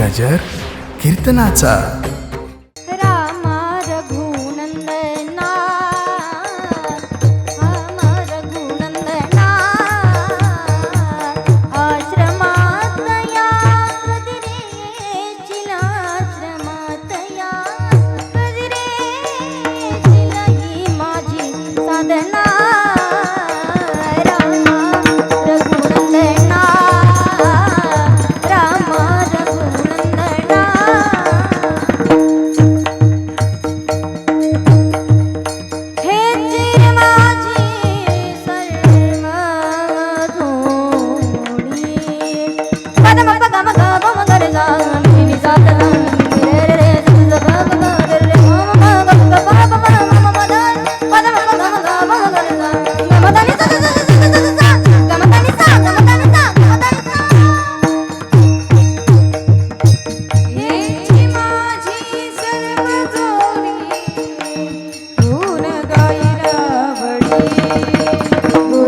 गजर कीर्तनाचा.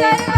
Sarah.